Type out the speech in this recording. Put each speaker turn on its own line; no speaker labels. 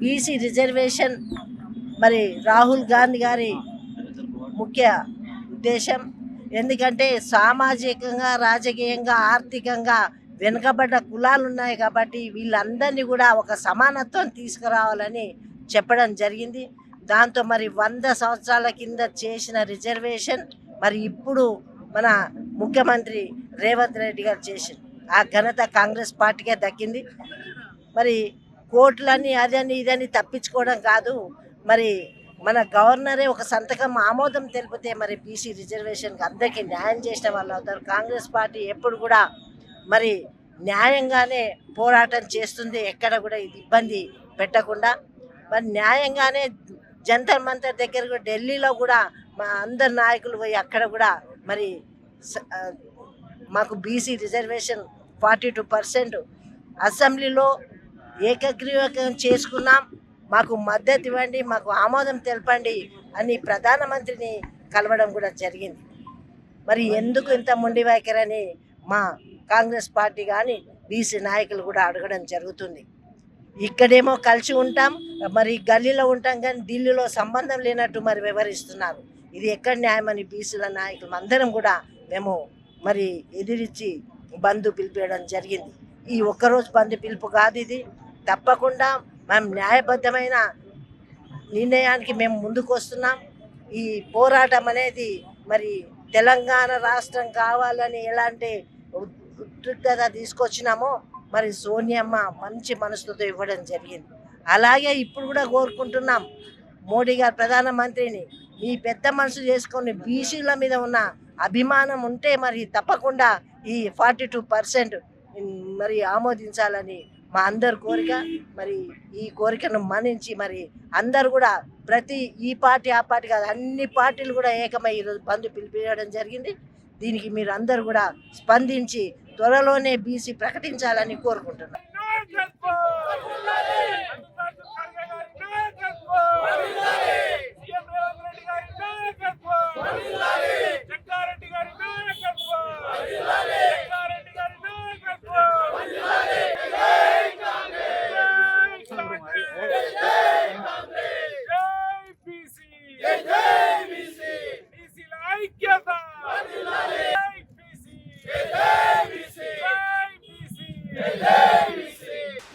BC reservation మరి రాహుల్ గాంధీ గారి ముఖ్య ఉద్దేశం. ఎందుకంటే సామాజికంగా రాజకీయంగా ఆర్థికంగా వెనుకబడ్డ కులాలు ఉన్నాయి కాబట్టి వీళ్ళందరినీ కూడా ఒక సమానత్వం తీసుకురావాలని చెప్పడం జరిగింది. దాంతో మరి వంద సంవత్సరాల కింద చేసిన రిజర్వేషన్ మరి ఇప్పుడు మన ముఖ్యమంత్రి రేవంత్ రెడ్డి గారు చేశారు ఆ ఘనత కాంగ్రెస్ పార్టీకే దక్కింది. మరి కోర్టులని అదని ఇదని తప్పించుకోవడం కాదు. మరి మన గవర్నరే ఒక సంతకం ఆమోదం తెలిపితే మరి బీసీ రిజర్వేషన్కి అందరికీ న్యాయం చేసిన వాళ్ళు అవుతారు. కాంగ్రెస్ పార్టీ ఎప్పుడు కూడా మరి న్యాయంగానే పోరాటం చేస్తుంది. ఎక్కడ కూడా ఇది ఇబ్బంది పెట్టకుండా. మరి న్యాయంగానే జంతర్ మంతర్ దగ్గర కూడా ఢిల్లీలో కూడా మా అందరు నాయకులు పోయి అక్కడ కూడా మరి స- మాకు BC reservation forty two percent. అసెంబ్లీలో ఏకగ్రీవకం చేసుకున్నాం. మాకు మద్దతు ఇవ్వండి మాకు ఆమోదం తెలపండి అని ప్రధానమంత్రిని కలవడం కూడా జరిగింది. మరి ఎందుకు ఇంత మొండి వైఖరని మా కాంగ్రెస్ పార్టీ కానీ బీసీ నాయకులు కూడా అడగడం జరుగుతుంది. ఇక్కడేమో కలిసి ఉంటాం మరి గల్లీలో ఉంటాం కానీ ఢిల్లీలో సంబంధం లేనట్టు మరి వివరిస్తున్నారు. ఇది ఎక్కడ న్యాయమని బీసీల నాయకులు అందరం కూడా మేము మరి ఎదిరించి బంధు పిలిపేయడం జరిగింది. ఈ ఒక్కరోజు బంధు పిలుపు కాదు ఇది. తప్పకుండా మేము న్యాయబద్ధమైన నిర్ణయానికి మేము ముందుకు వస్తున్నాం. ఈ పోరాటం అనేది మరి తెలంగాణ రాష్ట్రం కావాలని ఎలాంటి ఉద్రిక్తత తీసుకొచ్చినామో మరి సోనియమ్మ మంచి మనసుతో ఇవ్వడం జరిగింది. అలాగే ఇప్పుడు కూడా కోరుకుంటున్నాం మోడీ గారు ప్రధానమంత్రిని. ఈ పెద్ద మనసు చేసుకొని బీసీల మీద ఉన్న అభిమానం ఉంటే మరి తప్పకుండా ఈ ఫార్టీ టూ పర్సెంట్ మరి ఆమోదించాలని మా అందరి కోరిక. మరి ఈ కోరికను మన్నించి మరి అందరు కూడా ప్రతి ఈ పార్టీ ఆ పార్టీ కాదు అన్ని పార్టీలు కూడా ఏకమై ఈరోజు బంధు పిలిపించడం జరిగింది. దీనికి మీరు అందరు కూడా స్పందించి త్వరలోనే బీసీ ప్రకటించాలని కోరుకుంటున్నాను
నాయకత్వం మల్లికార్జున ఖర్గే గారి నాయకత్వం సీఎం రేవంత్ రెడ్డి గారి నాయకత్వం జగ్గారెడ్డి గారి నాయకత్వం జగ్గారెడ్డి గారి నాయకత్వం జై కాంగ్రెస్ జై బీసీ బీసీల ఐక్యత జై బీసీ జై బీసీ